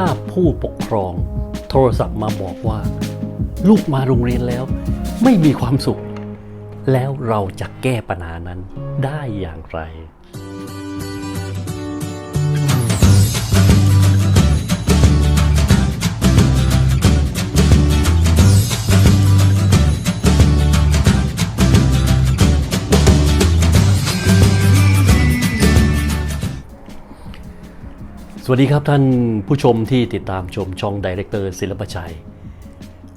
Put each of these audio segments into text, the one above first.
ถ้าผู้ปกครอง โทรศัพท์มาบอกว่า ลูกมาโรงเรียนแล้ว ไม่มีความสุข แล้วเราจะแก้ปัญหานั้นได้อย่างไร วัสดีครับท่านผู้ชมที่ติดตามชมช่องดีเรคเตอร์ศิลปชัย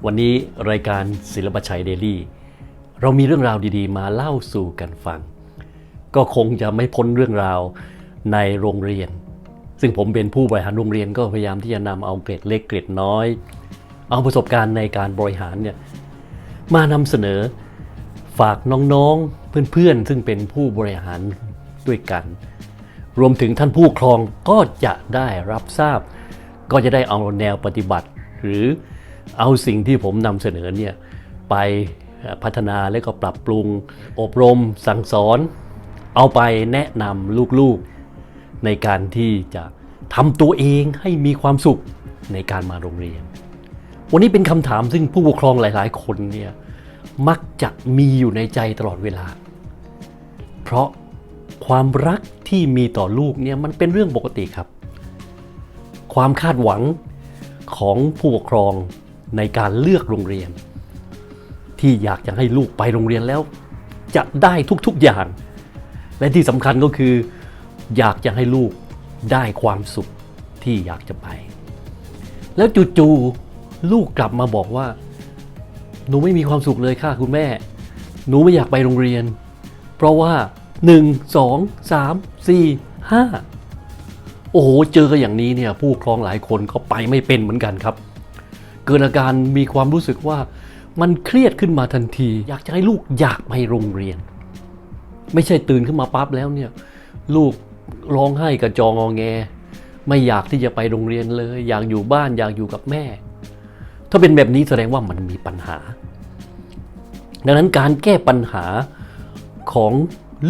วันนี้รายการศิลปชัยเดลี่ เรามีเรื่องราวดีๆ มาเล่าสู่กันฟัง ก็คงจะไม่พ้นเรื่องราวในโรงเรียน ซึ่งผมเป็นผู้บริหารโรงเรียนก็พยายามที่จะนำเอาเกรดเล็กเกรดน้อย เอาประสบการณ์ในการบริหารเนี่ยมานำเสนอฝากน้องๆเพื่อนๆ ซึ่งเป็นผู้บริหารด้วยกัน รวมถึงท่านผู้ครองก็จะได้รับทราบ ก็จะได้เอาแนวปฏิบัติ หรือเอาสิ่งที่ผมนำเสนอเนี่ยไปพัฒนาและก็ปรับปรุง อบรมสั่งสอน เอาไปแนะนำลูกๆ ในการที่จะทำตัวเองให้มีความสุขในการมาโรงเรียน วันนี้เป็นคำถามซึ่งผู้ปกครองหลาย ๆ คนเนี่ยมักจะมีอยู่ในใจตลอดเวลา เพราะ ความรักที่มีต่อลูกเนี่ยมันเป็นเรื่องปกติครับ ความคาดหวังของผู้ปกครองในการเลือกโรงเรียน ที่อยากจะให้ลูกไปโรงเรียนแล้ว จะได้ทุกๆอย่าง และที่สำคัญก็คือ อยากจะให้ลูกได้ความสุขที่อยากจะไป แล้วจู่ๆลูกกลับมาบอกว่า หนูไม่มีความสุขเลยค่ะคุณแม่ หนูไม่อยากไปโรงเรียน เพราะว่า 1 2 3 4 5 โอ้โห เจอกันอย่างนี้เนี่ยผู้ปกครองหลายคนก็ไปไม่เป็นเหมือนกันครับ เกิดอาการมีความรู้สึกว่ามันเครียดขึ้นมาทันที อยากจะให้ลูกอยากไปโรงเรียน ไม่ใช่ตื่นขึ้นมาปั๊บแล้วเนี่ยลูกร้องไห้กระจองงอแง ไม่อยากที่จะไปโรงเรียนเลย อยากอยู่บ้านอยากอยู่กับแม่ ถ้าเป็นแบบนี้แสดงว่ามันมีปัญหา ดังนั้นการแก้ปัญหาของ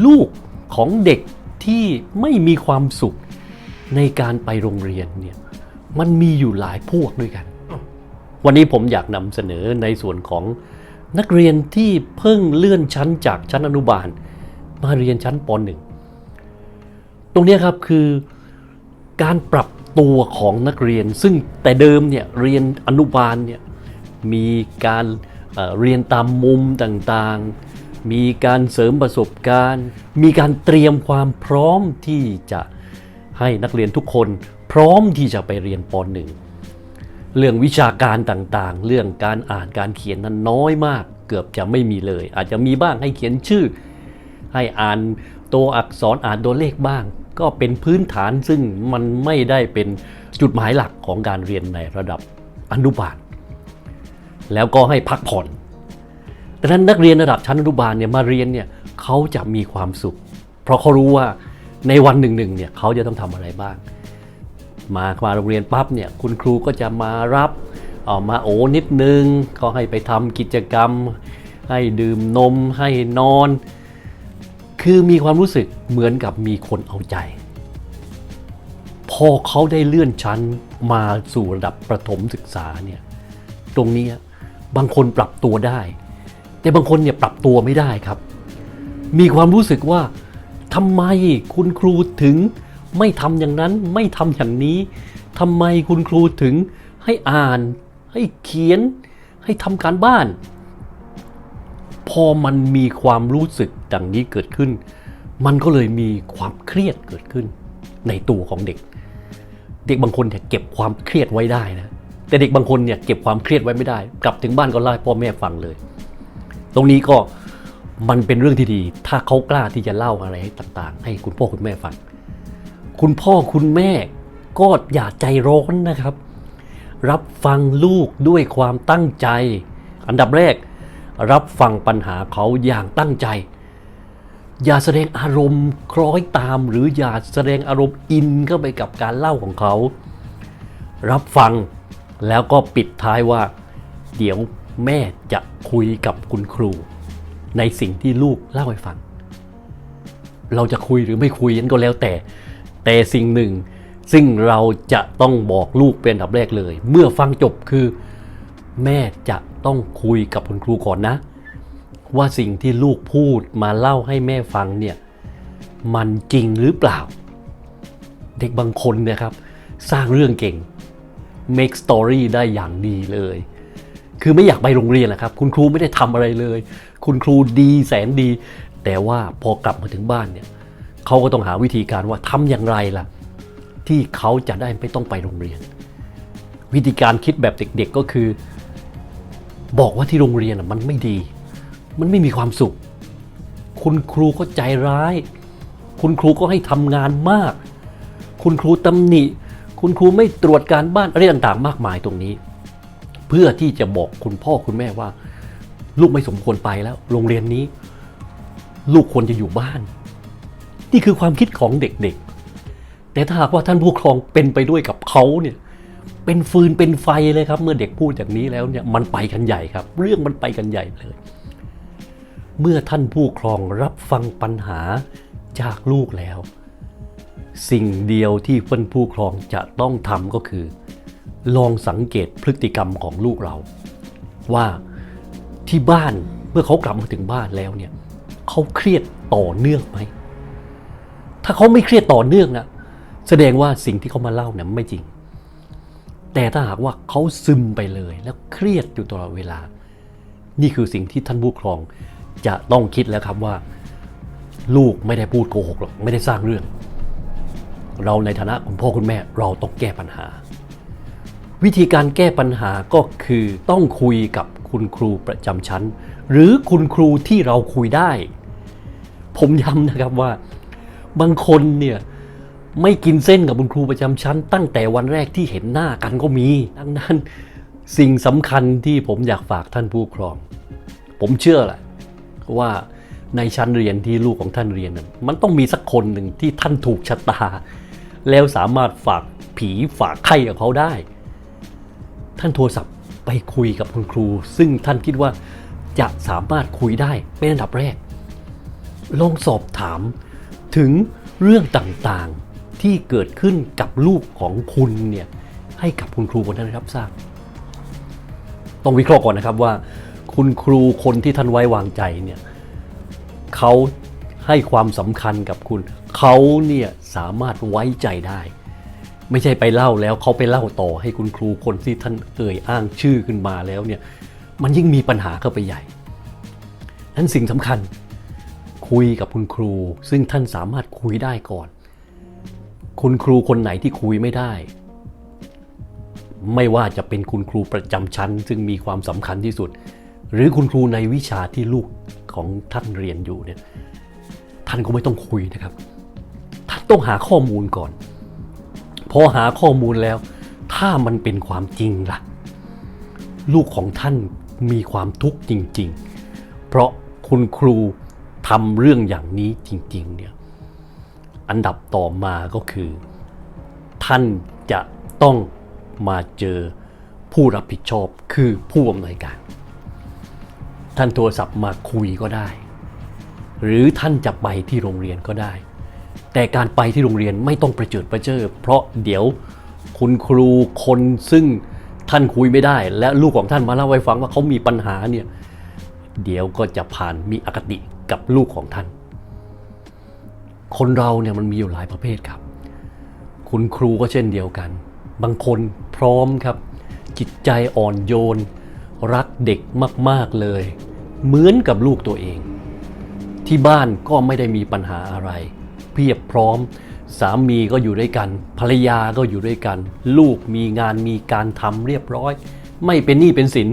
ลูกของเด็กที่ไม่มีความสุขในการไปโรงเรียนเนี่ยมันมีอยู่หลายพวกด้วยกัน วันนี้ผมอยากนำเสนอในส่วนของนักเรียนที่เพิ่งเลื่อนชั้นจากชั้นอนุบาล มาเรียนชั้นป .1 ตรงนี้ครับคือการปรับตัวของนักเรียน ซึ่งแต่เดิมเนี่ยเรียนอนุบาลเนี่ยมีการเอ่อเรียนตามมุมต่างๆ มีการเสริมประสบการณ์ มีการเตรียมความพร้อมที่จะให้นักเรียนทุกคนพร้อมที่จะไปเรียนป .1 เรื่องวิชาการต่างๆ เรื่องการอ่านการเขียนนั้นน้อยมาก เกือบจะไม่มีเลย อาจจะมีบ้างให้เขียนชื่อ ให้อ่านตัวอักษรอ่านตัวเลขบ้าง ก็เป็นพื้นฐานซึ่งมันไม่ได้เป็นจุดหมายหลักของการเรียนในระดับอนุบาลแล้วก็ให้พักผ่อน ดังนั้นนักเรียนระดับชั้นอนุบาลเนี่ยมาเรียนเนี่ยเขาจะมีความสุข เพราะเขารู้ว่าในวันหนึ่งๆเนี่ยเขาจะต้องทำอะไรบ้าง มามาโรงเรียนปั๊บเนี่ยคุณครูก็จะมารับออกมาโอนิดนึงก็ให้ไปทำกิจกรรม ให้ดื่มนม ให้นอน คือมีความรู้สึกเหมือนกับมีคนเอาใจ พอเขาได้เลื่อนชั้นมาสู่ระดับประถมศึกษาเนี่ยตรงนี้บางคนปรับตัวได้ แต่บางคนเนี่ยปรับตัวไม่ได้ครับ มีความรู้สึกว่าทำไมคุณครูถึงไม่ทำอย่างนั้นไม่ทำอย่างนี้ทำไมคุณครูถึงให้อ่าน ให้เขียน ให้ทำการบ้าน พอมันมีความรู้สึกดังนี้เกิดขึ้น มันก็เลยมีความเครียดเกิดขึ้น ในตัวของเด็ก เด็กบางคนเนี่ยเก็บความเครียดไว้ได้นะแต่เด็กบางคนเนี่ยเก็บความเครียดไว้ไม่ได้ กลับถึงบ้านก็เล่าพ่อแม่ฟังเลย ตรงนี้ก็มันเป็นเรื่องที่ดี ถ้าเขากล้าที่จะเล่าอะไรต่างๆ ให้คุณพ่อคุณแม่ฟัง คุณพ่อคุณแม่ก็อย่าใจร้อนนะครับ รับฟังลูกด้วยความตั้งใจ อันดับแรก รับฟังปัญหาเขาอย่างตั้งใจ อย่าแสดงอารมณ์คล้อยตาม หรืออย่าแสดงอารมณ์อินเข้าไปกับการเล่าของเขา รับฟังแล้วก็ปิดท้ายว่า เดี๋ยว แม่จะคุยกับคุณครู ในสิ่งที่ลูกเล่าให้ฟัง เราจะคุยหรือไม่คุยนั้นก็แล้วแต่ แต่สิ่งหนึ่ง ซึ่งเราจะต้องบอกลูกเป็นอันดับแรกเลย เมื่อฟังจบคือ แม่จะต้องคุยกับคุณครูก่อนนะ ว่าสิ่งที่ลูกพูดมาเล่าให้แม่ฟังเนี่ยมันจริงหรือเปล่า เด็กบางคนเนะครับ สร้างเรื่องเก่ง make story ได้อย่างดีเลย คือไม่อยากไปโรงเรียนนะครับ คุณครูไม่ได้ทำอะไรเลย คุณครูดีแสนดี แต่ว่าพอกลับมาถึงบ้านเนี่ยเขาก็ต้องหาวิธีการว่าทำอย่างไรล่ะ ที่เขาจะได้ไม่ต้องไปโรงเรียน วิธีการคิดแบบเด็กๆก็คือ บอกว่าที่โรงเรียนมันไม่ดี มันไม่มีความสุข คุณครูก็ใจร้าย คุณครูก็ให้ทำงานมาก คุณครูตำหนิ คุณครูไม่ตรวจการบ้านอะไรต่างๆ มากมายตรงนี้ เพื่อที่จะบอกคุณพ่อคุณแม่ว่า ลูกไม่สมควรไปแล้ว โรงเรียนนี้ ลูกควรจะอยู่บ้าน นี่คือความคิดของเด็กๆ แต่ถ้าหากว่าท่านผู้ปกครองเป็นไปด้วยกับเขาเนี่ยเป็นฟืนเป็นไฟเลยครับ เมื่อเด็กพูดอย่างนี้แล้วเนี่ยมันไปกันใหญ่ครับ เรื่องมันไปกันใหญ่เลย เมื่อท่านผู้ปกครองรับฟังปัญหาจากลูกแล้ว สิ่งเดียวที่เพื่อนผู้ปกครองจะต้องทำก็คือ ลองสังเกตพฤติกรรมของลูกเรา ว่าที่บ้านเมื่อเขากลับมาถึงบ้านแล้วเนี่ยเขาเครียดต่อเนื่องไหมถ้าเขาไม่เครียดต่อเนื่องนะแสดงว่าสิ่งที่เขามาเล่าเนี่ยไม่จริง แต่ถ้าหากว่าเขาซึมไปเลย แล้วเครียดอยู่ตลอดเวลา นี่คือสิ่งที่ท่านผู้ปกครองจะต้องคิดแล้วครับว่า ลูกไม่ได้พูดโกหกหรอกไม่ได้สร้างเรื่อง เราในฐานะคุณพ่อคุณแม่เราต้องแก้ปัญหา วิธีการแก้ปัญหาก็คือต้องคุยกับคุณครูประจำชั้น หรือคุณครูที่เราคุยได้ ผมย้ำนะครับว่า บางคนเนี่ยไม่กินเส้นกับคุณครูประจำชั้น ตั้งแต่วันแรกที่เห็นหน้ากันก็มี ดังนั้นสิ่งสำคัญที่ผมอยากฝากท่านผู้ปกครอง ผมเชื่อแหละว่าในชั้นเรียนที่ลูกของท่านเรียนน่ะมันต้องมีสักคนหนึ่งที่ท่านถูกชะตา แล้วสามารถฝากผีฝากไข้กับเขาได้ ท่านโทรศัพท์ไปคุยกับคุณครู ซึ่งท่านคิดว่าจะสามารถคุยได้เป็นอันดับแรก ลองสอบถามถึงเรื่องต่างๆที่เกิดขึ้นกับลูกของคุณเนี่ยให้กับคุณครูคนนั้นรับทราบ ต้องวิเคราะห์ก่อนนะครับว่า คุณครูคนที่ท่านไว้วางใจเนี่ยเขาให้ความสำคัญกับคุณ เขาเนี่ยสามารถไว้ใจได้ ไม่ใช่ไปเล่าแล้วเขาไปเล่าต่อให้คุณครูคนที่ท่านเอ่ยอ้างชื่อขึ้นมาแล้วเนี่ยมันยิ่งมีปัญหาเข้าไปใหญ่นั้นสิ่งสำคัญคุยกับคุณครู ซึ่งท่านสามารถคุยได้ก่อน คุณครูคนไหนที่คุยไม่ได้ ไม่ว่าจะเป็นคุณครูประจำชั้น ซึ่งมีความสำคัญที่สุด หรือคุณครูในวิชาที่ลูกของท่านเรียนอยู่เนี่ยท่านก็ไม่ต้องคุยนะครับ ท่านต้องหาข้อมูลก่อน พอหาข้อมูลแล้ว ถ้ามันเป็นความจริงล่ะ ลูกของท่านมีความทุกข์จริง ๆ เพราะคุณครูทำเรื่องอย่างนี้จริง ๆ เนี่ย อันดับต่อมาก็คือ ท่านจะต้องมาเจอผู้รับผิดชอบคือผู้อำนวยการ ท่านโทรศัพท์มาคุยก็ได้ หรือท่านจะไปที่โรงเรียนก็ได้ แต่การไปที่โรงเรียนไม่ต้องประเจิดประเจิอเพราะเดี๋ยวคุณครูคนซึ่งท่านคุยไม่ได้ และลูกของท่านมาเล่าให้ฟังว่าเขามีปัญหาเนี่ยเดี๋ยวก็จะผ่านมีอคติกับลูกของท่าน คนเราเนี่ยมันมีอยู่หลายประเภทครับ คุณครูก็เช่นเดียวกัน บางคนพร้อมครับ จิตใจอ่อนโยน รักเด็กมาก ๆ เลย เหมือนกับลูกตัวเอง ที่บ้านก็ไม่ได้มีปัญหาอะไร เพียบพร้อม สามีก็อยู่ด้วยกัน ภรรยาก็อยู่ด้วยกัน ลูกมีงานมีการทำเรียบร้อย ไม่เป็นหนี้เป็นสิน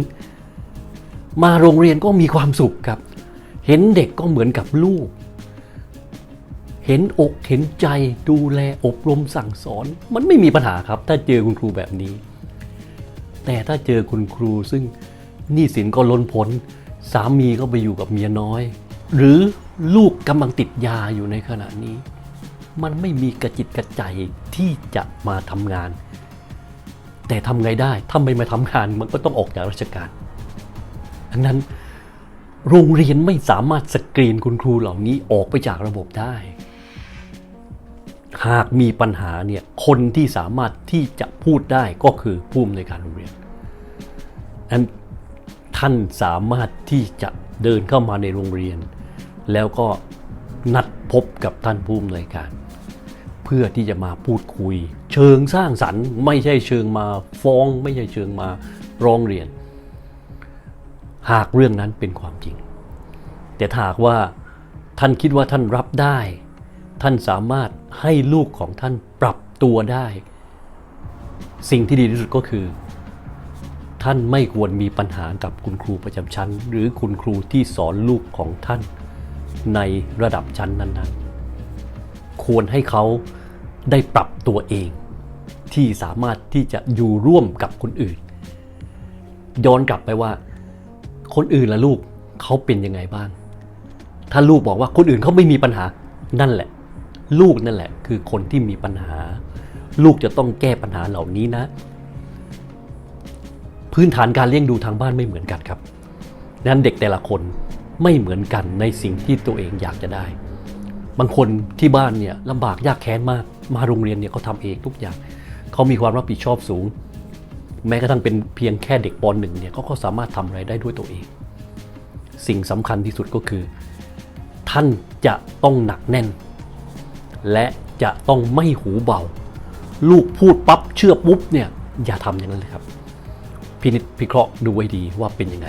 มาโรงเรียนก็มีความสุขครับ เห็นเด็กก็เหมือนกับลูก เห็นอกเห็นใจดูแลอบรมสั่งสอน มันไม่มีปัญหาครับ ถ้าเจอคุณครูแบบนี้ แต่ถ้าเจอคุณครูซึ่งหนี้สินก็ล้นพ้นสามีก็ไปอยู่กับเมียน้อย หรือ ลูกกำลังติดยาอยู่ในขณะนี้ มันไม่มีกระจิตกระใจที่จะมาทำงาน แต่ทำไงได้ถ้าไม่มาทำงานมันก็ต้องออกจากราชการดังนั้นโรงเรียนไม่สามารถสกรีนคุณครูเหล่านี้ออกไปจากระบบได้ หากมีปัญหาเนี่ยคนที่สามารถที่จะพูดได้ก็คือผู้อำนวยการโรงเรียนนั้นท่านสามารถที่จะเดินเข้ามาในโรงเรียน แล้วก็นัดพบกับท่านผู้อำนวยการ เพื่อที่จะมาพูดคุย เชิงสร้างสรรค์ ไม่ใช่เชิงมาฟ้อง ไม่ใช่เชิงมาร้องเรียน หากเรื่องนั้นเป็นความจริง แต่ถ้าหากว่าท่านคิดว่าท่านรับได้ ท่านสามารถให้ลูกของท่านปรับตัวได้ สิ่งที่ดีที่สุดก็คือ ท่านไม่ควรมีปัญหากับคุณครูประจำชั้น หรือคุณครูที่สอนลูกของท่าน ในระดับชั้นนั้นๆ ควรให้เขาได้ปรับตัวเอง ที่สามารถที่จะอยู่ร่วมกับคนอื่น ย้อนกลับไปว่า คนอื่นละลูกเขาเป็นยังไงบ้าง ถ้าลูกบอกว่าคนอื่นเขาไม่มีปัญหานั่นแหละ ลูกนั่นแหละ คือคนที่มีปัญหา ลูกจะต้องแก้ปัญหาเหล่านี้นะ พื้นฐานการเลี้ยงดูทางบ้านไม่เหมือนกันครับนั้นเด็กแต่ละคน ไม่เหมือนกันในสิ่งที่ตัวเองอยากจะได้ บางคนที่บ้านเนี่ยลำบากยากแค้นมาก มาโรงเรียนเนี่ยเขาทำเองทุกอย่าง เขามีความรับผิดชอบสูง แม้กระทั่งเป็นเพียงแค่เด็กปหนึ่งเนี่ยเขาก็สามารถทำอะไรได้ด้วยตัวเอง สิ่งสำคัญที่สุดก็คือ ท่านจะต้องหนักแน่น และจะต้องไม่หูเบา ลูกพูดปั๊บเชื่อปุ๊บเนี่ยอย่าทำอย่างนั้นเลยครับพินิจพิเคราะห์ดูไว้ดีว่าเป็นยังไง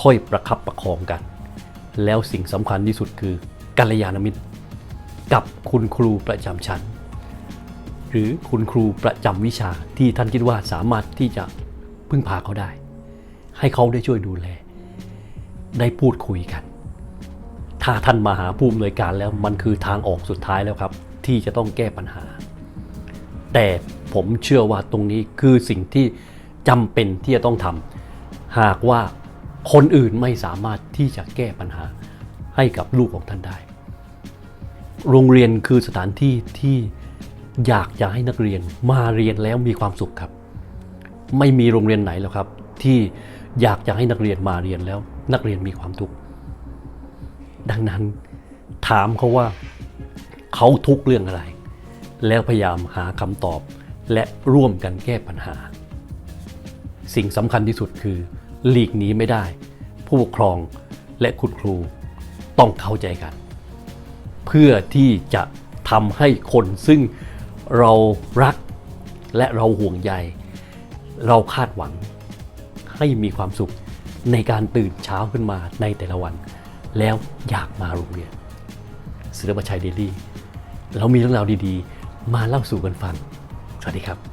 ค่อยประคับประคองกัน แล้วสิ่งสำคัญที่สุดคือกัลยาณมิตร กับคุณครูประจำชั้น หรือคุณครูประจำวิชาที่ท่านคิดว่าสามารถที่จะพึ่งพาเขาได้ ให้เขาได้ช่วยดูแล ได้พูดคุยกัน ถ้าท่านมาหาผู้อำนวยการแล้วมันคือทางออกสุดท้ายแล้วครับ ที่จะต้องแก้ปัญหา แต่ผมเชื่อว่าตรงนี้คือสิ่งที่จำเป็นที่จะต้องทำหากว่า คนอื่นไม่สามารถที่จะแก้ปัญหาให้กับลูกของท่านได้ โรงเรียนคือสถานที่ที่อยากจะให้นักเรียนมาเรียนแล้วมีความสุขครับ ไม่มีโรงเรียนไหนแล้วครับ ที่อยากจะให้นักเรียนมาเรียนแล้ว นักเรียนมีความทุกข์ดังนั้นถามเขาว่าเขาทุกข์เรื่องอะไร แล้วพยายามหาคำตอบและร่วมกันแก้ปัญหา สิ่งสำคัญที่สุดคือ หลีกหนีไม่ได้ ผู้ปกครองและคุณครูต้องเข้าใจกัน เพื่อที่จะทำให้คนซึ่งเรารักและเราห่วงใย เราคาดหวังให้มีความสุขในการตื่นเช้าขึ้นมาในแต่ละวัน แล้วอยากมาโรงเรียนศิลปชัยเดลี่ เรามีเรื่องราวดีๆ มาเล่าสู่กันฟัง สวัสดีครับ